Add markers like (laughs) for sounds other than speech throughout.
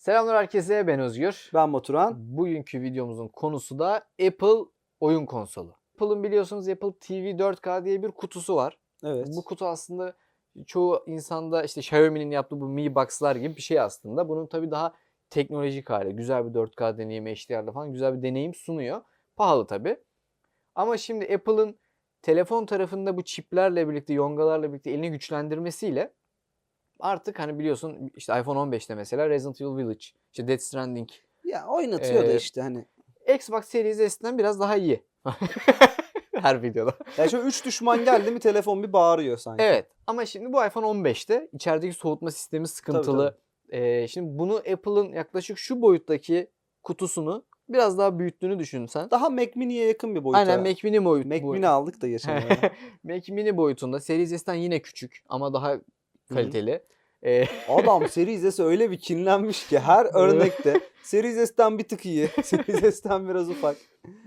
Selamlar herkese ben Özgür. Ben Baturan. Bugünkü videomuzun konusu da Apple oyun konsolu. Apple'ın biliyorsunuz Apple TV 4K diye bir kutusu var. Evet. Bu kutu aslında çoğu insanda işte Xiaomi'nin yaptığı bu Mi Box'lar gibi bir şey aslında. Bunun tabii daha teknolojik hali. Güzel bir 4K deneyimi, HDR'da falan güzel bir deneyim sunuyor. Pahalı tabii. Ama şimdi Apple'ın telefon tarafında bu çiplerle birlikte, yongalarla birlikte elini güçlendirmesiyle artık hani biliyorsun işte iPhone 15'te mesela Resident Evil Village, işte Death Stranding, Ya oynatıyor da Ee, işte hani. Xbox Series S'ten biraz daha iyi. (laughs) Her videoda. Ya şöyle üç düşman geldi mi telefon bir bağırıyor sanki. Evet ama şimdi bu iPhone 15'te içerideki soğutma sistemi sıkıntılı. Ee, şimdi bunu Apple'ın yaklaşık şu boyuttaki kutusunu biraz daha büyüttüğünü düşün sen. Daha Mac Mini'ye yakın bir boyuta. Aynen Mac Mini boyut. Mac Mini aldık da geçen. (laughs) Mac Mini boyutunda. Series S'ten yine küçük ama daha kaliteli. Ee, (laughs) Adam Series S öyle bir kinlenmiş ki her örnekte Series S'ten bir tık iyi. (laughs) Series S'ten biraz ufak.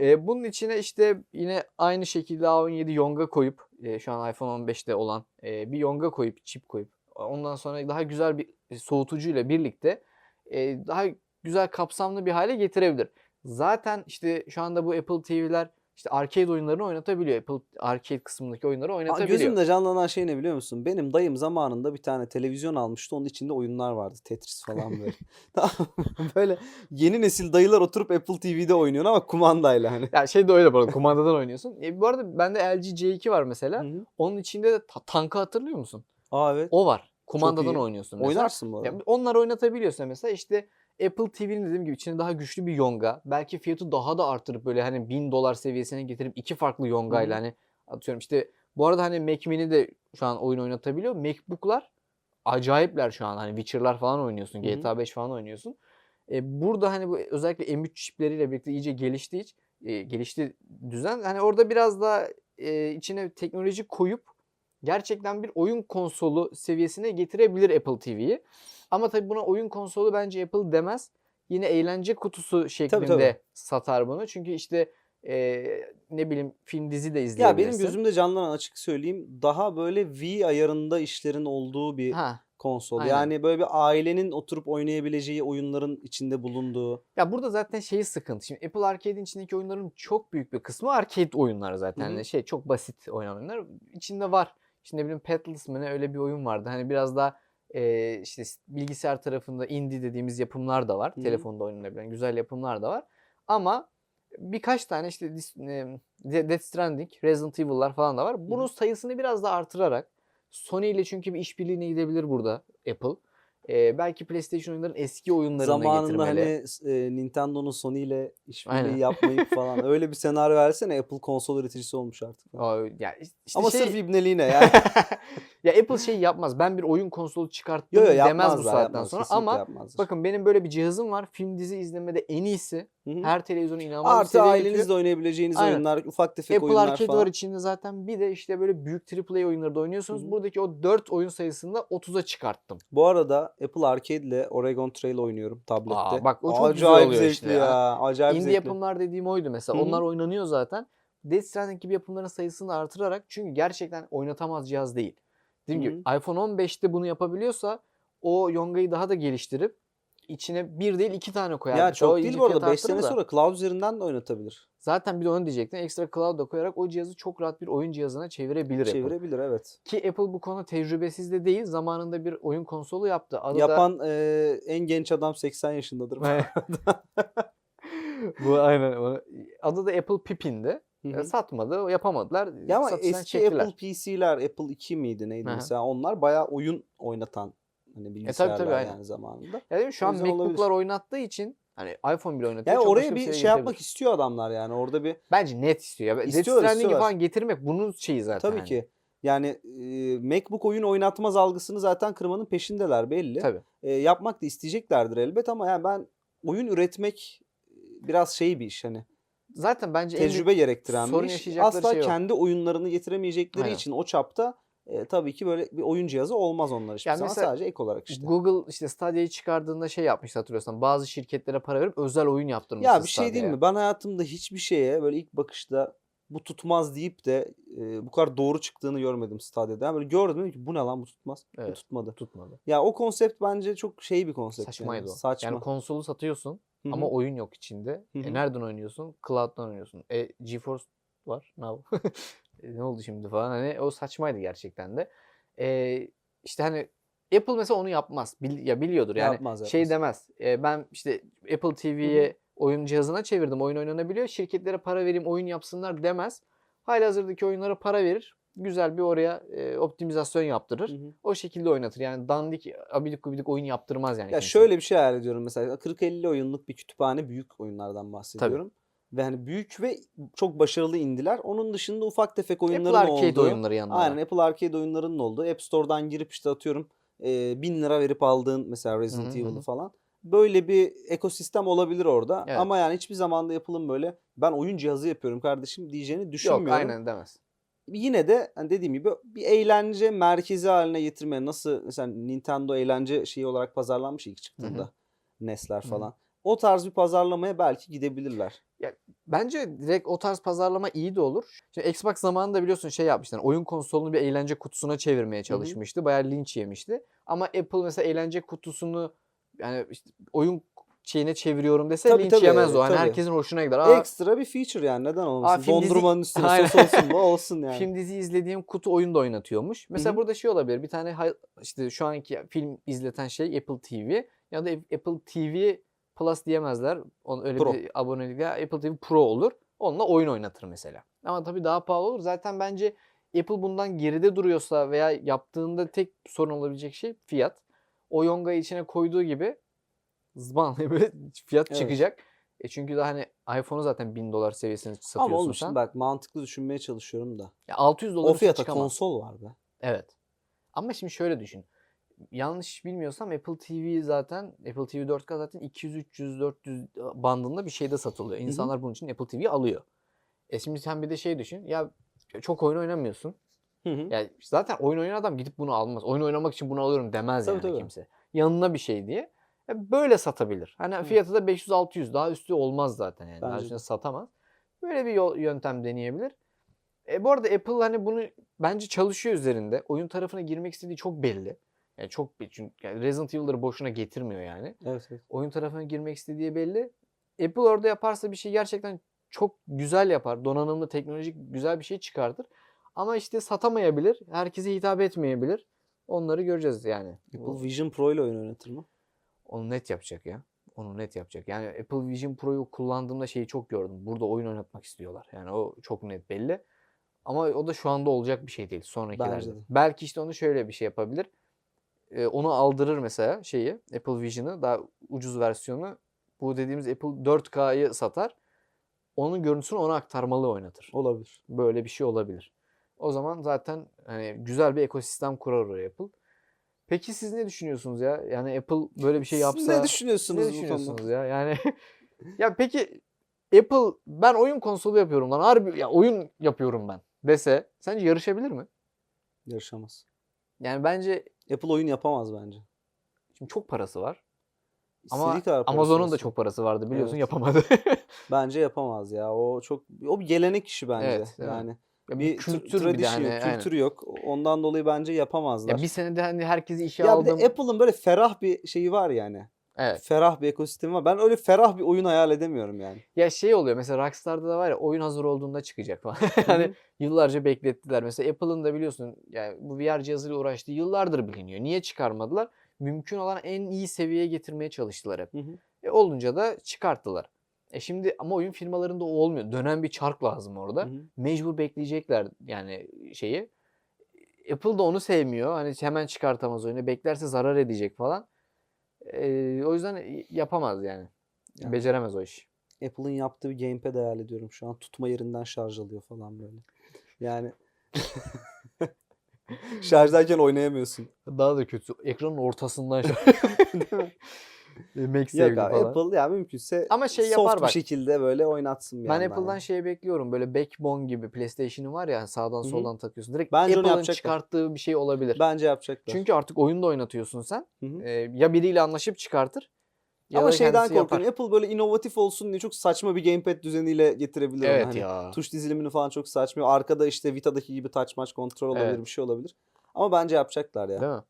e, bunun içine işte yine aynı şekilde A17 Yonga koyup e, şu an iPhone 15'te olan e, bir Yonga koyup çip koyup ondan sonra daha güzel bir soğutucuyla birlikte e, daha güzel kapsamlı bir hale getirebilir. Zaten işte şu anda bu Apple TV'ler işte arcade oyunlarını oynatabiliyor. Apple arcade kısmındaki oyunları Aa, oynatabiliyor. Gözümde canlanan şey ne biliyor musun? Benim dayım zamanında bir tane televizyon almıştı. Onun içinde oyunlar vardı. Tetris falan böyle. (laughs) (laughs) Böyle yeni nesil dayılar oturup Apple TV'de oynuyor ama kumandayla hani. Yani şey de öyle bu arada kumandadan oynuyorsun. E, bu arada bende LG C2 var mesela. Hı hı. Onun içinde de ta- tankı hatırlıyor musun? Aa evet. O var. Kumandadan oynuyorsun mesela. Oynarsın bu arada. Ya onları oynatabiliyorsun mesela işte Apple TV'nin dediğim gibi içinde daha güçlü bir yonga. Belki fiyatı daha da arttırıp böyle hani 1000 dolar seviyesine getirip iki farklı yongayla hani atıyorum işte bu arada hani Mac Mini de şu an oyun oynatabiliyor. Macbook'lar acayipler şu an hani Witcher'lar falan oynuyorsun. Hı hı. GTA 5 falan oynuyorsun. E, burada hani bu özellikle M3 çipleriyle birlikte iyice geliştiği e, gelişti düzen. Hani orada biraz daha e, içine teknoloji koyup gerçekten bir oyun konsolu seviyesine getirebilir Apple TV'yi. Ama tabii buna oyun konsolu bence Apple demez. Yine eğlence kutusu şeklinde tabii. satar bunu. Çünkü işte e, ne bileyim film dizi de Ya izleyebilirsin. benim gözümde canlanan açık söyleyeyim daha böyle V ayarında işlerin olduğu bir Ha. konsol. aynen. Yani böyle bir ailenin oturup oynayabileceği oyunların içinde bulunduğu. Ya burada zaten şeyi sıkıntı. Şimdi Apple Arcade'in içindeki oyunların çok büyük bir kısmı arcade oyunlar zaten. Hı hı. Yani şey çok basit oyunlar. İçinde var. İşte ne bileyim Petless mı ne öyle bir oyun vardı. Hani biraz daha e, işte bilgisayar tarafında indie dediğimiz yapımlar da var. Hı hı. Telefonda oynanabilen güzel yapımlar da var. Ama birkaç tane işte Death Stranding, Resident Evil'lar falan da var. Bunun sayısını biraz da artırarak Sony ile çünkü bir işbirliğine gidebilir burada Apple. E, belki PlayStation oyunların eski oyunlarını Zamanında getirmeli. hani e, Nintendo'nun Sony ile işbirliği yapmayıp (laughs) falan öyle bir senaryo versene Apple konsol üreticisi olmuş artık. Aa, ya işte Ama şey- sırf ibneliğine yani. (laughs) ya Apple şey yapmaz. Ben bir oyun konsolu çıkarttım Yo yo demez bu saatten yapmaz, sonra. Ama yapmazlar. bakın benim böyle bir cihazım var. Film dizi izlemede en iyisi. Hı hı. Her televizyonu inanılmaz bir Artı ailenizle getiriyor. oynayabileceğiniz Aynen. oyunlar, ufak tefek Apple oyunlar Arcade falan. var içinde zaten. Bir de işte böyle büyük AAA oyunları da oynuyorsunuz. Hı hı. Buradaki o 4 oyun sayısını da 30'a çıkarttım. Bu arada Apple Arcade ile Oregon Trail oynuyorum tablette. Aa, bak o çok güzel Acayip oluyor zevkli işte ya. ya. Acayip Indie zevkli. yapımlar dediğim oydu mesela. Hı hı. Onlar oynanıyor zaten. Death Stranding gibi yapımların sayısını artırarak çünkü gerçekten oynatamaz cihaz değil. Dediğim gibi iPhone 15'te bunu yapabiliyorsa o Yonga'yı daha da geliştirip içine bir değil iki tane koyar. Ya o çok iyice değil bu arada. fiyat 5 sene da. sonra cloud üzerinden de oynatabilir. Zaten bir de onu diyecektim. Ekstra cloud da koyarak o cihazı çok rahat bir oyun cihazına çevirebilir Apple. Çevirebilir evet. Ki Apple bu konuda tecrübesiz de değil. Zamanında bir oyun konsolu yaptı. Adı da- Yapan e, en genç adam 80 yaşındadır. (laughs) bu aynen. Adı da Apple Pippin'di. Hı E. Satmadı, yapamadılar. Ya ama eski çektiler. Apple PC'ler, Apple 2 miydi neydi Hı hı. mesela onlar bayağı oyun oynatan hani bilgisayarlar tabii, aynen. yani zamanında. Ya değil mi? Şu an yüzden olabilir. MacBook'lar oynattığı için hani iPhone bile oynatıyor. Yani oraya bir seviyeye şey yapmak istiyor adamlar yani orada bir Bence net istiyor. Ya. Death İstiyorlar, Stranding'i falan getirmek bunun şeyi zaten. tabii hani. ki yani e, MacBook oyun oynatmaz algısını zaten kırmanın peşindeler belli. Tabii. E, yapmak da isteyeceklerdir elbet ama yani ben oyun üretmek e, biraz şey bir iş hani Zaten bence tecrübe gerektiren bir iş. Asla şey kendi oyunlarını getiremeyecekleri Aynen. için o çapta e, tabii ki böyle bir oyun cihazı olmaz onlar hiçbir Yani zaman sadece ek olarak işte. Google işte Stadia'yı çıkardığında şey yapmıştı hatırlıyorsan. Bazı şirketlere para verip özel oyun yaptırmıştı Ya bir şey değil mi? Ben hayatımda hiçbir şeye böyle ilk bakışta bu tutmaz deyip de e, bu kadar doğru çıktığını görmedim Stadia'da. Yani böyle gördüm ki bu ne lan bu tutmaz. Ve Evet. tutmadı. Tutmadı. Ya o konsept bence çok şey bir konsept. Saçmaydı yani. o. Saçma. Yani konsolu satıyorsun Hı hı. ama oyun yok içinde. Hı hı. E nereden oynuyorsun? Cloud'dan oynuyorsun. E GeForce var. Now. (laughs) E, ne oldu şimdi falan. Hani o saçmaydı gerçekten de. E, işte hani Apple mesela onu yapmaz. Bil- ya biliyordur yani. Yapmaz, Şey yapmaz. demez. e, ben işte Apple TV'ye oyun cihazına çevirdim. Oyun oynanabiliyor. Şirketlere para vereyim oyun yapsınlar demez. Halihazırdaki oyunlara para verir. Güzel bir oraya e, optimizasyon yaptırır. Hı hı. O şekilde oynatır. Yani dandik abidik gubidik oyun yaptırmaz yani. Ya kimse. şöyle bir şey hayal ediyorum mesela 40-50 oyunluk bir kütüphane büyük oyunlardan bahsediyorum. Ve hani büyük ve çok başarılı indiler. Onun dışında ufak tefek oyunların Apple Arcade olduğu. oyunları yanında. da. Aynen Apple Arcade oyunlarının olduğu. App Store'dan girip işte atıyorum e, 1000 lira verip aldığın mesela Resident. Evil'ı falan. Böyle bir ekosistem olabilir orada. Evet. Ama yani hiçbir zamanda Apple'ın böyle ben oyun cihazı yapıyorum kardeşim diyeceğini düşünmüyorum. Yok aynen demez. Yine de hani dediğim gibi bir eğlence merkezi haline getirmeye nasıl mesela Nintendo eğlence şeyi olarak pazarlanmış ilk çıktığında NES'ler Hı hı. O tarz bir pazarlamaya belki gidebilirler. Bence direkt o tarz pazarlama iyi de olur. Şimdi Xbox zamanında biliyorsun şey yapmışlar. Oyun konsolunu bir eğlence kutusuna çevirmeye çalışmıştı. Bayağı linç yemişti. Ama Apple mesela eğlence kutusunu yani işte oyun şeyine çeviriyorum dese Tabii, linç tabii, yemez o. Tabii. herkesin hoşuna gider. Aa, Ekstra bir feature yani neden olmasın? dizi- Dondurmanın üstüne Aynen. sos olsun mu? Olsun yani. film dizi izlediğim kutu oyun da oynatıyormuş. Mesela hı. burada şey olabilir. Bir tane işte şu anki film izleten şey Apple TV ya da Apple TV Plus diyemezler. Onun öyle Pro. bir abonelikle Apple TV Pro olur. Onunla oyun oynatır mesela. Ama tabii daha pahalı olur. Zaten bence Apple bundan geride duruyorsa veya yaptığında tek sorun olabilecek şey fiyat. O yongayı içine koyduğu gibi diye (laughs) böyle fiyat Evet. çıkacak. E çünkü daha hani iPhone'u zaten 1000 dolar seviyesine satıyorsun Ama oğlum sen. bak mantıklı düşünmeye çalışıyorum da. Ya 600 dolar O fiyata çıkamaz. konsol var be. Evet. Ama şimdi şöyle düşün. Yanlış bilmiyorsam Apple TV zaten Apple TV 4K zaten 200 300 400 bandında bir şeyde satılıyor. hı. İnsanlar bunun için Apple TV alıyor. E şimdi sen bir de şey düşün. Ya çok oyun oynamıyorsun. Hı hı. Ya zaten oyun oynayan adam gidip bunu almaz. Oyun oynamak için bunu alıyorum demez Tabii, yani tabii. kimse. Yanına bir şey diye. E böyle satabilir. Hani fiyatı da 500 600 daha üstü olmaz zaten yani. Daha Bence de. üstüne satamaz. Böyle bir yol, yöntem deneyebilir. E bu arada Apple hani bunu bence çalışıyor üzerinde. Oyun tarafına girmek istediği çok belli. Yani çok çünkü yani Resident Evil'ları boşuna getirmiyor yani. Evet, evet. Oyun tarafına girmek istediği belli. Apple orada yaparsa bir şey gerçekten çok güzel yapar. Donanımlı, teknolojik güzel bir şey çıkartır. Ama işte satamayabilir. Herkese hitap etmeyebilir. Onları göreceğiz yani. Apple Vision Pro ile oyun oynatır mı? Onu net yapacak ya. Onu net yapacak. Yani Apple Vision Pro'yu kullandığımda şeyi çok gördüm. Burada oyun oynatmak istiyorlar. Yani o çok net belli. Ama o da şu anda olacak bir şey değil. Sonrakilerde. Belki işte onu şöyle bir şey yapabilir. Ee, onu aldırır mesela şeyi Apple Vision'ı daha ucuz versiyonu. Bu dediğimiz Apple 4K'yı satar. Onun görüntüsünü ona aktarmalı oynatır. Olabilir. Böyle bir şey olabilir. O zaman zaten hani güzel bir ekosistem kurar oraya Apple. Peki siz ne düşünüyorsunuz ya? Yani Apple böyle bir şey yapsa Siz ne düşünüyorsunuz ne bu düşünüyorsunuz konuda? ya? Yani (laughs) ya peki Apple ben oyun konsolu yapıyorum lan. Harbi ya oyun yapıyorum ben dese sence yarışabilir mi? Yarışamaz. Yani bence Apple oyun yapamaz bence. şimdi çok parası var. Ama Amazon'un da çok parası vardı biliyorsun Evet. yapamadı. (laughs) Bence yapamaz ya. O çok o bir gelenek işi bence. Evet, yani Ya bir kültür bir hani, yok, aynen. kültür yok. Ondan dolayı bence yapamazlar. Ya bir senede hani herkesi işe Ya aldım. Apple'ın böyle ferah bir şeyi var yani. Evet. Ferah bir ekosistemi var. Ben öyle ferah bir oyun hayal edemiyorum yani. Ya şey oluyor mesela Rockstar'da da var ya oyun hazır olduğunda çıkacak falan. (laughs) hani yıllarca beklettiler. Mesela Apple'ın da biliyorsun yani bu VR cihazıyla uğraştığı yıllardır biliniyor. Niye çıkarmadılar? Mümkün olan en iyi seviyeye getirmeye çalıştılar hep. Hı hı. E olunca da çıkarttılar. E şimdi ama oyun firmalarında o olmuyor. Dönen bir çark lazım orada. Hı hı. Mecbur bekleyecekler yani şeyi. Apple da onu sevmiyor. Hani hemen çıkartamaz oyunu. Beklerse zarar edecek falan. E, o yüzden yapamaz yani. Yani. Beceremez o işi. Apple'ın yaptığı bir gamepad hayal ediyorum şu an. Tutma yerinden şarj alıyor falan böyle. Yani (laughs) şarjdayken oynayamıyorsun. Daha da kötü. Ekranın ortasından (laughs) şu Değil mi? (laughs) Mac Yok abi, falan. Apple ya mümkünse Ama şey soft yapar bir bak. şekilde böyle oynatsın bir Ben yandan Apple'dan yani. şey bekliyorum. Böyle backbone gibi PlayStation'ı var ya sağdan hı. soldan takıyorsun. Direkt Bence onu Apple'ın yapacaklar. çıkarttığı bir şey olabilir. Bence yapacaklar. Çünkü artık oyunda oynatıyorsun sen. Ee, ya biriyle anlaşıp çıkartır Ya Ama da şeyden kendisi yapar. korkuyorum. Apple böyle inovatif olsun diye çok saçma bir gamepad düzeniyle getirebilir onu. Evet Hani ya. tuş dizilimini falan çok saçma. Arkada işte Vita'daki gibi touch match kontrol olabilir, Evet. bir şey olabilir. Ama bence yapacaklar ya. Değil mi?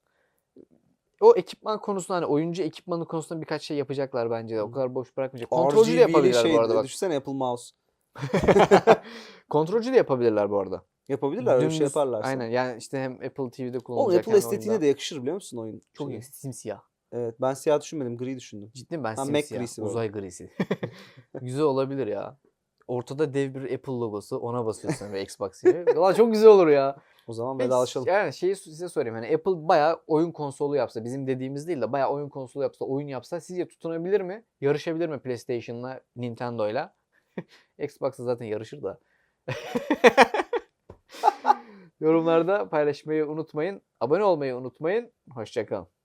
O ekipman konusunda hani oyuncu ekipmanı konusunda birkaç şey yapacaklar bence de. O kadar boş bırakmayacak. Kontrolcü de yapabilirler şey, bu arada bak. Düşünsene Apple Mouse. (laughs) Kontrolcü de yapabilirler bu arada. Yapabilirler öyle bir şey yaparlarsa. Aynen yani işte hem Apple TV'de O kullanılacak Apple hem estetiğine oyunda. de yakışır biliyor musun oyun? Çok iyi. Simsiyah. Evet ben siyah düşünmedim gri düşündüm. Ciddi mi? Ben Mac simsiyah. grisi böyle. Uzay grisi. (laughs) güzel olabilir ya. Ortada dev bir Apple logosu. Ona basıyorsun ve Xbox gibi. Valla çok güzel olur ya. O zaman vedalaşalım. Yani şeyi size sorayım. Hani Apple bayağı oyun konsolu yapsa, bizim dediğimiz değil de bayağı oyun konsolu yapsa, oyun yapsa sizce tutunabilir mi? Yarışabilir mi PlayStation'la, Nintendo'yla? (laughs) Xbox'la zaten yarışır da. (laughs) Yorumlarda paylaşmayı unutmayın. Abone olmayı unutmayın. Hoşçakalın.